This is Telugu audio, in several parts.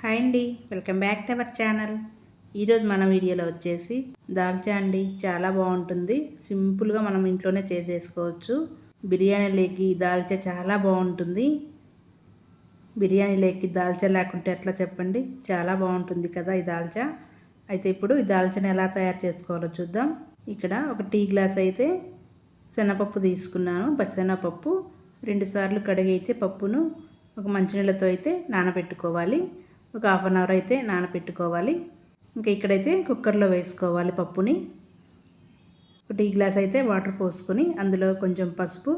హాయ్ అండి welcome back to our channel. ఈరోజు మన వీడియోలో వచ్చేసి దాల్చా అండి చాలా బాగుంటుంది. సింపుల్గా మనం ఇంట్లోనే చేసేసుకోవచ్చు. బిర్యానీ లేకి దాల్చా చాలా బాగుంటుంది. బిర్యానీ లేకి దాల్చా లేకుంటే ఎట్లా చెప్పండి? చాలా బాగుంటుంది కదా ఈ దాల్చా. అయితే ఇప్పుడు ఈ దాల్చాని ఎలా తయారు చేసుకోవాలో చూద్దాం. ఇక్కడ ఒక టీ గ్లాస్ అయితే శనగపప్పు తీసుకున్నాను. పచ్చిశనగపప్పు రెండుసార్లు కడిగి అయితే పప్పును ఒక మంచినీళ్ళతో అయితే నానబెట్టుకోవాలి. ఒక హాఫ్ అన్ అవర్ అయితే నానబెట్టుకోవాలి ఇంకా ఇక్కడైతే కుక్కర్లో వేసుకోవాలి పప్పుని. ఒక టీ గ్లాస్ అయితే వాటర్ పోసుకొని అందులో కొంచెం పసుపు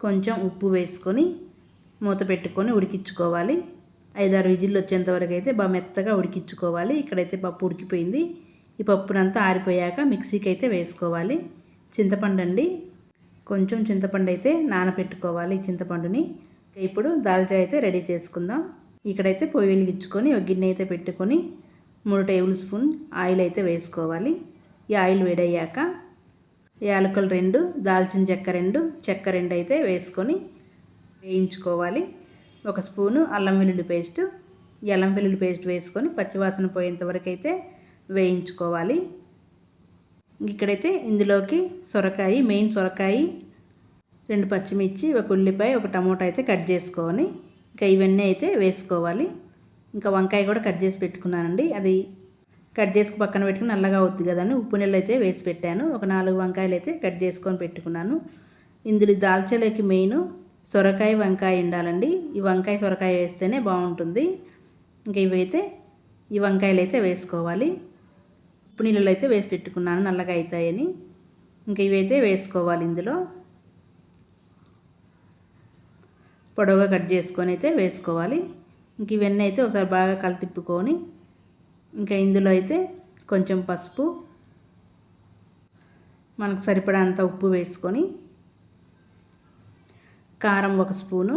కొంచెం ఉప్పు వేసుకొని మూత పెట్టుకొని ఉడికించుకోవాలి. ఐదారు విజిల్లు వచ్చేంతవరకు అయితే బాగా మెత్తగా ఉడికించుకోవాలి. ఇక్కడైతే పప్పు ఉడికిపోయింది. ఈ పప్పునంతా ఆరిపోయాక మిక్సీకి అయితే వేసుకోవాలి. చింతపండు అండి. కొంచెం చింతపండు అయితే నానబెట్టుకోవాలి చింతపండుని. ఇప్పుడు దాల్చా అయితే రెడీ చేసుకుందాం. ఇక్కడైతే పొయ్యి వెలిగించుకొని ఒక గిన్నె అయితే పెట్టుకొని మూడు టేబుల్ స్పూన్ ఆయిల్ అయితే వేసుకోవాలి. ఈ ఆయిల్ వేడయ్యాక యాలకులు రెండు దాల్చిన చెక్క రెండు చెక్క రెండు అయితే వేసుకొని వేయించుకోవాలి. ఒక స్పూను అల్లం వెల్లుల్లి పేస్ట్. ఎల్లం అల్లం వెల్లుల్లి పేస్ట్ వేసుకొని పచ్చివాసన పోయేంత వరకు అయితే వేయించుకోవాలి. ఇక్కడైతే ఇందులోకి సొరకాయ మెయిన్ సొరకాయ రెండు పచ్చిమిర్చి ఒక ఉల్లిపాయ ఒక టమోటా అయితే కట్ చేసుకొని ఇంకా ఇవన్నీ అయితే వేసుకోవాలి. ఇంకా వంకాయ కూడా కట్ చేసి పెట్టుకున్నానండి. అది కట్ చేసుకు పక్కన పెట్టుకుని నల్లగా అవుతుంది కదండి ఉప్పు నీళ్ళు అయితే వేసి పెట్టాను. ఒక నాలుగు వంకాయలు అయితే కట్ చేసుకొని పెట్టుకున్నాను. ఇందులో దాల్చలేకి మెయిన్ సొరకాయ వంకాయ ఉండాలండి. ఈ వంకాయ సొరకాయ వేస్తేనే బాగుంటుంది. ఇంకా ఇవైతే ఈ వంకాయలు అయితే వేసుకోవాలి. ఉప్పు నీళ్ళు అయితే వేసి పెట్టుకున్నాను. నల్లగా అవుతాయని. ఇంకా ఇవైతే వేసుకోవాలి ఇందులో. పొడవుగా కట్ చేసుకొని అయితే వేసుకోవాలి. ఇంక ఇవన్నీ అయితే ఒకసారి బాగా కలితిప్పుకొని ఇంకా ఇందులో అయితే కొంచెం పసుపు మనకు సరిపడంత ఉప్పు వేసుకొని కారం ఒక స్పూను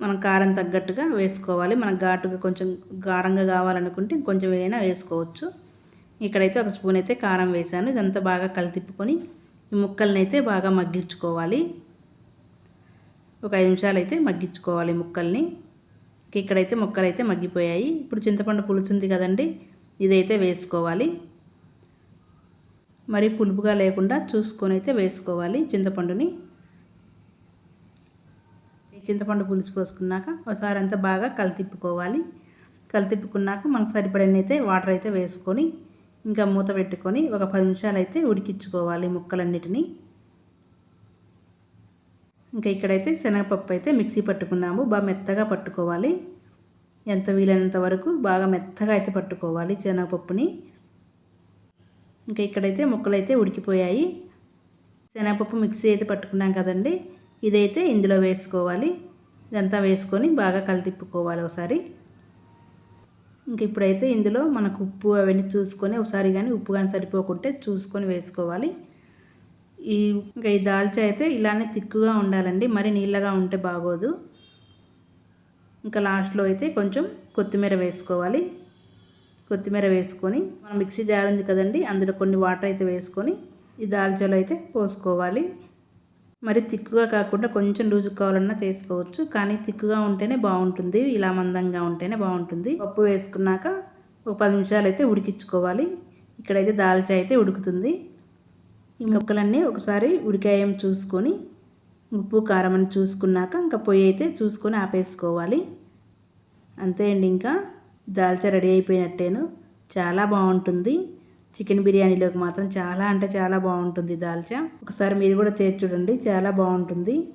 మనం కారం తగ్గట్టుగా వేసుకోవాలి. మనకు ఘాటుగా కొంచెం కారంగా కావాలనుకుంటే ఇంకొంచెం ఏదైనా వేసుకోవచ్చు. ఇక్కడైతే ఒక స్పూన్ అయితే కారం వేసాను. ఇదంతా బాగా కలితిప్పుకొని ఈ ముక్కల్ని అయితే బాగా మగ్గించుకోవాలి. ఒక ఐదు నిమిషాలు అయితే మగ్గించుకోవాలి ముక్కల్ని. ఇక్కడైతే ముక్కలు అయితే మగ్గిపోయాయి. ఇప్పుడు చింతపండు పులుచుంది కదండి ఇదైతే వేసుకోవాలి. మరి పులుపుగా లేకుండా చూసుకొని అయితే వేసుకోవాలి చింతపండుని. చింతపండు పులుసు పోసుకున్నాక ఒకసారి అంతా బాగా కలితిప్పుకోవాలి. కలితిప్పుకున్నాక మనకు సరిపడిన అయితే వాటర్ అయితే వేసుకొని ఇంకా మూత పెట్టుకొని ఒక పది నిమిషాలు అయితే ఉడికించుకోవాలి ముక్కలన్నిటినీ. ఇంకా ఇక్కడైతే శనగపప్పు అయితే మిక్సీ పట్టుకున్నాము. బాగా మెత్తగా పట్టుకోవాలి. ఎంత వీలైనంత వరకు బాగా మెత్తగా అయితే పట్టుకోవాలి శనగపప్పుని. ఇంకా ఇక్కడైతే ముక్కలు అయితే ఉడికిపోయాయి. శనగపప్పు మిక్సీ అయితే పట్టుకున్నాం కదండి. ఇదైతే ఇందులో వేసుకోవాలి. ఇదంతా వేసుకొని బాగా కలితిప్పుకోవాలి ఒకసారి. ఇంక ఇప్పుడైతే ఇందులో మనకు ఉప్పు అవన్నీ చూసుకొని ఒకసారి కానీ ఉప్పు కానీ సరిపోకుంటే చూసుకొని వేసుకోవాలి. ఈ ఇంకా ఈ దాల్చా అయితే ఇలానే తిక్కుగా ఉండాలండి. మరి నీళ్ళగా ఉంటే బాగోదు. ఇంకా లాస్ట్లో అయితే కొంచెం కొత్తిమీర వేసుకోవాలి. కొత్తిమీర వేసుకొని మనం మిక్సీ జార్ ఉంది కదండి అందులో కొన్ని వాటర్ అయితే వేసుకొని ఈ దాల్చాలో అయితే పోసుకోవాలి. మరి తిక్కుగా కాకుండా కొంచెం లూజు కావాలన్నా చేసుకోవచ్చు. కానీ తిక్కుగా ఉంటేనే బాగుంటుంది. ఇలా మందంగా ఉంటేనే బాగుంటుంది. పప్పు వేసుకున్నాక ఒక పది నిమిషాలు అయితే ఉడికించుకోవాలి. ఇక్కడైతే దాల్చా అయితే ఉడుకుతుంది. ఈ ముక్కలన్నీ ఒకసారి ఉడికాయం చూసుకొని ఉప్పు కారం అని చూసుకున్నాక ఇంకా పొయ్యి అయితే చూసుకొని ఆపేసుకోవాలి. అంతే అండి ఇంకా. దాల్చా రెడీ అయిపోయినట్టేను. చాలా బాగుంటుంది. చికెన్ బిర్యానీలోకి మాత్రం చాలా అంటే చాలా బాగుంటుంది దాల్చా. ఒకసారి మీరు కూడా చేసి చూడండి చాలా బాగుంటుంది.